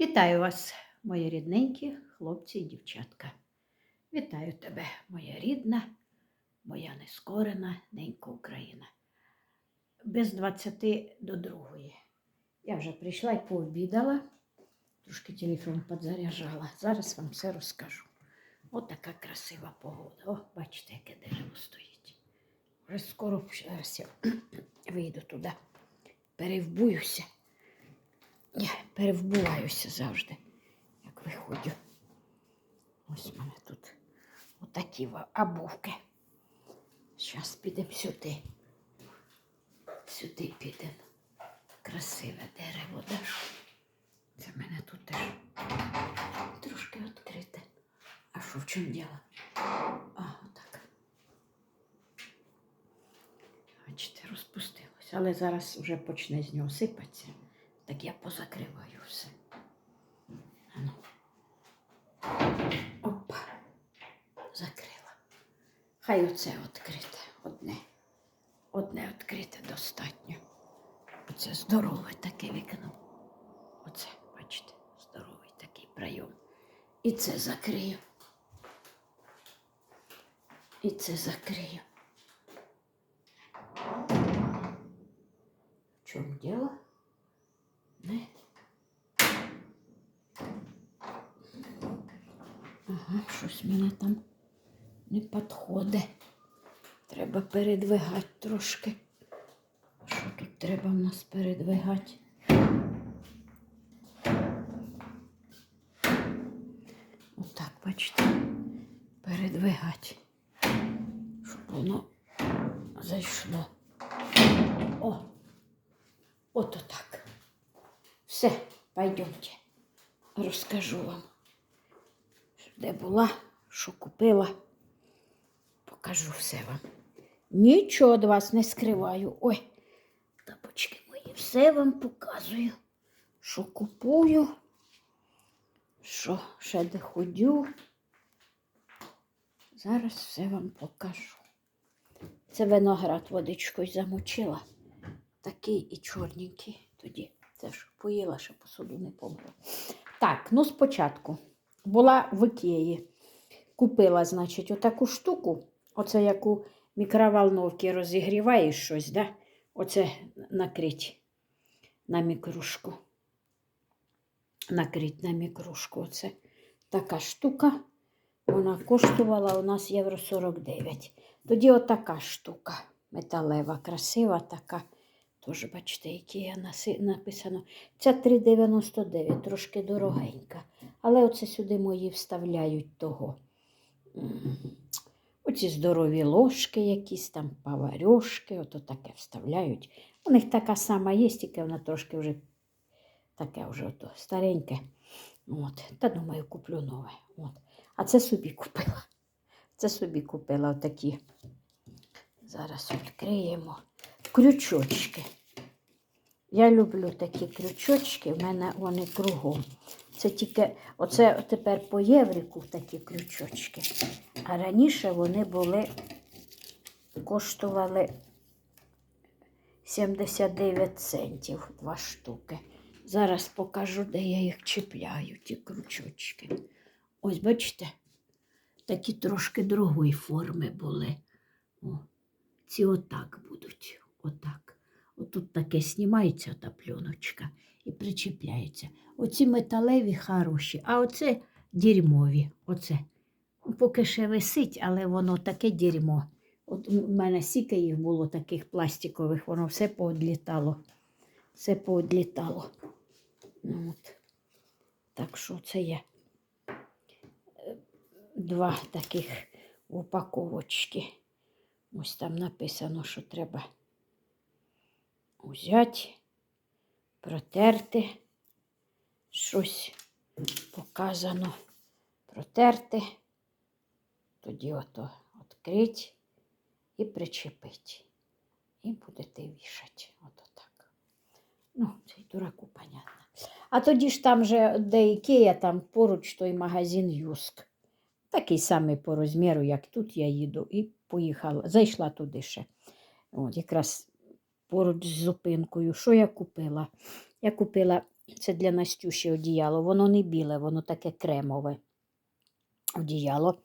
Вітаю вас, мої рідненькі хлопці і дівчатка. Вітаю тебе, моя рідна, моя нескорена ненька Україна. Без 20 до другої. Я вже прийшла і пообідала, трошки телефон підзаряджала. Зараз вам все розкажу. От така красива погода. О, бачите, яке дерево стоїть. Вже скоро зараз я вийду туди, перевбуюся. Я перевбуваюся завжди, як виходжу. Ось у мене тут отакі обувки. Зараз підемо сюди. Сюди підемо. Красиве дерево, да? Це в мене тут теж трошки відкрите. А що в чому діло? А, отак. Бачите, розпустилось. Але зараз вже почне з нього сипатися. Так я позакриваю все. Ану. Опа. Закрила. Хай оце відкрите. Одне. Одне відкрите достатньо. Оце здорове таке вікно. Оце, бачите, здоровий такий прийом. І це закрию. І це закрию. В чому діло? Не. Ага, щось мене там не підходить. Треба передвигати трошки. Що тут треба в нас передвигати? Отак, бачите, передвигати, щоб воно зайшло. О! Ото так. Все, пойдемте. Розкажу вам, де була, що купила. Покажу все вам. Нічого від вас не скриваю. Ой, тапочки мої, все вам показую. Що купую, що ще де ходю. Зараз все вам покажу. Це виноград водичкою замочила. Такий і чорненький тоді. Це ж поїла, ще посуду не помила. Так, ну спочатку була в Ікеї. Купила, значить, отаку штуку. Оце як у мікроволновці розігріваєш щось, да? Оце накрить на мікрушку. Накрить на мікрушку. Оце така штука. Вона коштувала у нас євро 49. Тоді отака штука металева, красива така. Тож, бачите, які я написано. Ця 3,99, трошки дорогенька. Але оце сюди мої вставляють того. Оці здорові ложки, якісь там поварьошки, ото таке вставляють. У них така сама є, тільки вона трошки вже таке вже ото стареньке. От. Та думаю, куплю нове. От. А це собі купила. Це собі купила отакі. Зараз відкриємо крючочки. Я люблю такі крючочки, в мене вони кругом. Це тільки, оце тепер по єврику такі крючочки. А раніше вони були, коштували 79 центів два штуки. Зараз покажу, де я їх чіпляю, ті крючочки. Ось, бачите, такі трошки другої форми були. О, ці отак будуть. Отак. Отут таке знімається та пленочка і причіпляється. Оці металеві хороші, а оце дерьмові. Оце. Поки ще висить, але воно таке дерьмо. От у мене стільки їх було таких пластикових, воно все поодлітало. Все поодлітало. Ну, от. Так що це є е, два таких упаковочки. Ось там написано, що треба взяти, протерти. Щось показано. Протерти. Тоді ото відкрити і причепити. І будете вішати. Ото так. Ну, це й дураку, понятно. А тоді ж там же, де Ікея, там поруч той магазин Юск. Такий самий по розміру, як тут я їду, і поїхала. Зайшла туди ще. От, якраз поруч з зупинкою. Що я купила? Я купила Це для Настюші одіяло. Воно не біле, воно таке кремове одіяло.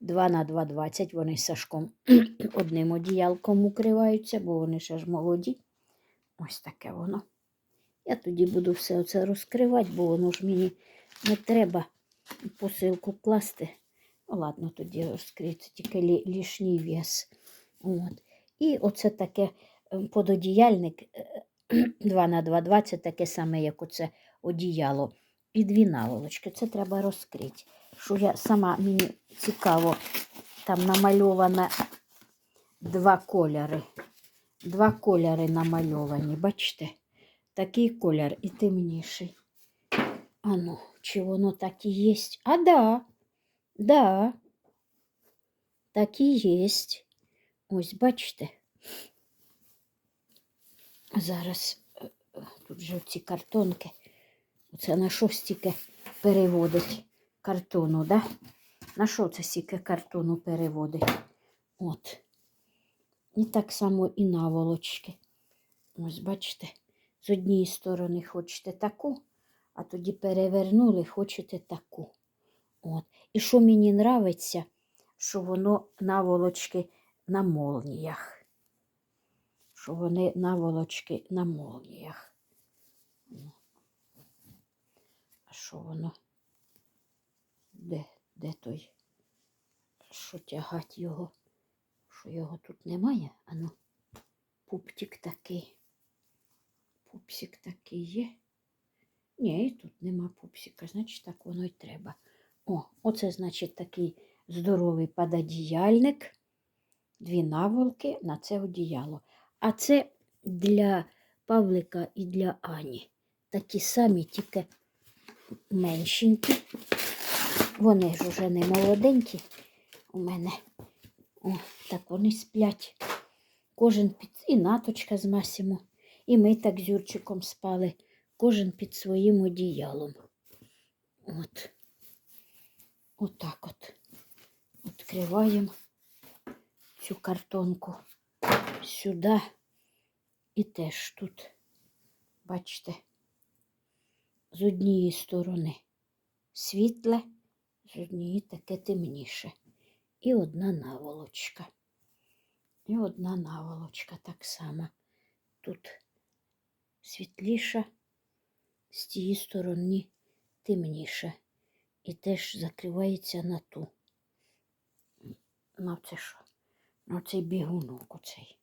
2 на 2,20 вони з Сашком одним одіялком укриваються, бо вони ще ж молоді. Ось таке воно. Я тоді буду все оце розкривати, бо воно ж мені не треба посилку класти. Ну, ладно, тоді розкриється тільки лі, лишній вес. От. І оце таке е, пододіяльник 2 на 2,20, це таке саме, як оце одіяло. І дві наволочки. Це треба розкрити. Що я сама мені цікаво, там намальовано два кольори. Два кольори намальовані, бачите? Такий колір і темніший. Ану, чи воно так і є? А да, да, так і є. Ось, бачите. Зараз е, е, тут же ці картонки. Оце на що стільки переводить картону, да? На що це стільки картону переводить? От. І так само і наволочки. Ось, бачите, з однієї сторони хочете таку, а тоді перевернули, хочете таку. От. І що мені нравиться, що воно наволочки на молніях. Що вони наволочки на молніях. А що воно? Де, де той? Що тягать його? Що його тут немає? Ану, пуптик такий. Пупсик такий є. Ні, тут нема пупсика, значить так воно й треба. О, оце, значить, такий здоровий пододіяльник. Дві наволки на це одіяло. А це для Павлика і для Ані. Такі самі, тільки меншенькі. Вони ж уже не молоденькі у мене. О, так вони сплять. Кожен під і наточка з Масімо. І ми так з Юрчиком спали, кожен під своїм одіялом. От. Отак от. Відкриваємо цю картонку сюди. І теж тут, бачите, з однієї сторони світле, з однієї таке темніше. І одна наволочка. І одна наволочка так само. Тут світліша, з тієї сторони темніше. І теж закривається на ту. На це що? На цей бігунок оцей.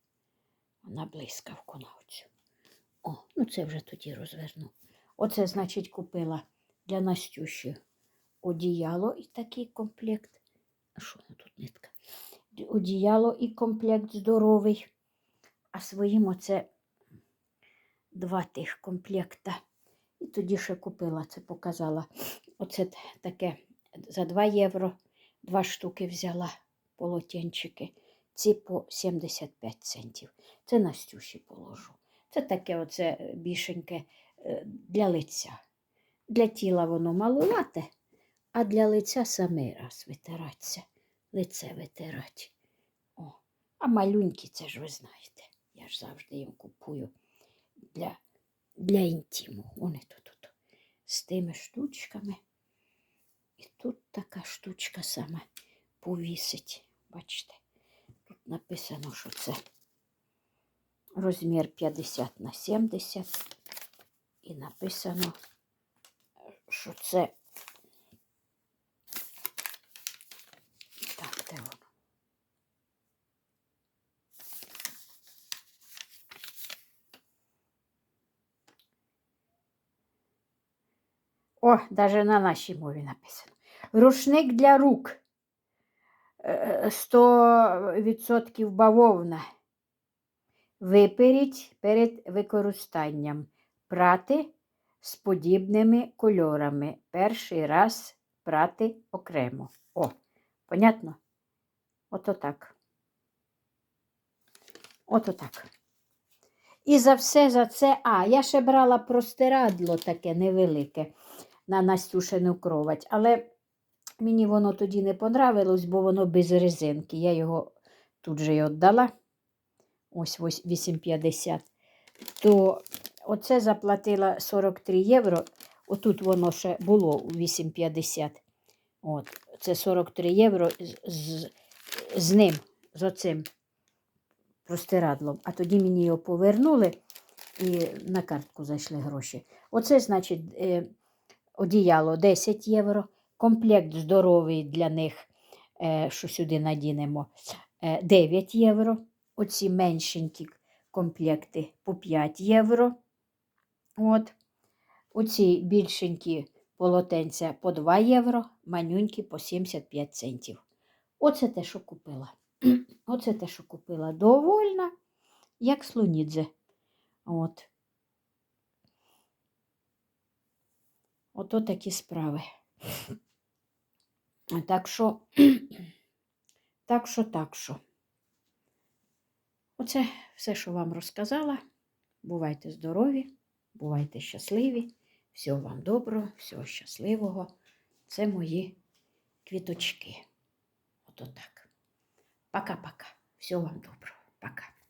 На блискавку на оцю. О, ну це вже тоді розверну. Оце, значить, купила для Настюші одіяло і такий комплект. А що воно тут нитка? Одіяло і комплект здоровий. А своїм оце два тих комплекта. І тоді ще купила, це показала. Оце таке за 2 євро два штуки взяла полотенчики. Ці по 75 центів. Це Настюші положу. Це таке оце е, більшеньке е, для лиця. Для тіла воно малувате, а для лиця самий раз витиратися. Лице витирать. О, а малюнькі, це ж ви знаєте. Я ж завжди їм купую для, для інтиму. Вони тут, тут з тими штучками. І тут така штучка саме повісить. Бачите, тут написано, що це розмір 50 на 70. І написано, що це. О, навіть на нашій мові написано. Рушник для рук. Е, 100% бавовна. Виперіть перед використанням. Прати з подібними кольорами. Перший раз прати окремо. О, понятно? Ото так. Ото так. І за все за це. А, я ще брала простирадло таке невелике на Настюшину кровать. Але мені воно тоді не понравилось, бо воно без резинки. Я його тут же й віддала. Ось ось 8,50. То оце заплатила 43 євро. Отут воно ще було у 8,50. От, це 43 євро з, з, з ним, з оцим простирадлом. А тоді мені його повернули і на картку зайшли гроші. Оце, значить, е, одіяло 10 євро, комплект здоровий для них, е, що сюди надінемо, е, 9 євро. Оці меншенькі комплекти по 5 євро. От. Оці більшенькі полотенця по 2 євро, манюнькі по 75 центів. Оце те, що купила. Оце те, що купила. Довольна, як слонідзе. От. Ото такі справи. Так що, так що, так що. Оце все, що вам розказала. Бувайте здорові, бувайте щасливі. Всього вам доброго, всього щасливого. Це мої квіточки. Ото так. Пока-пока. Всього вам доброго. Пока.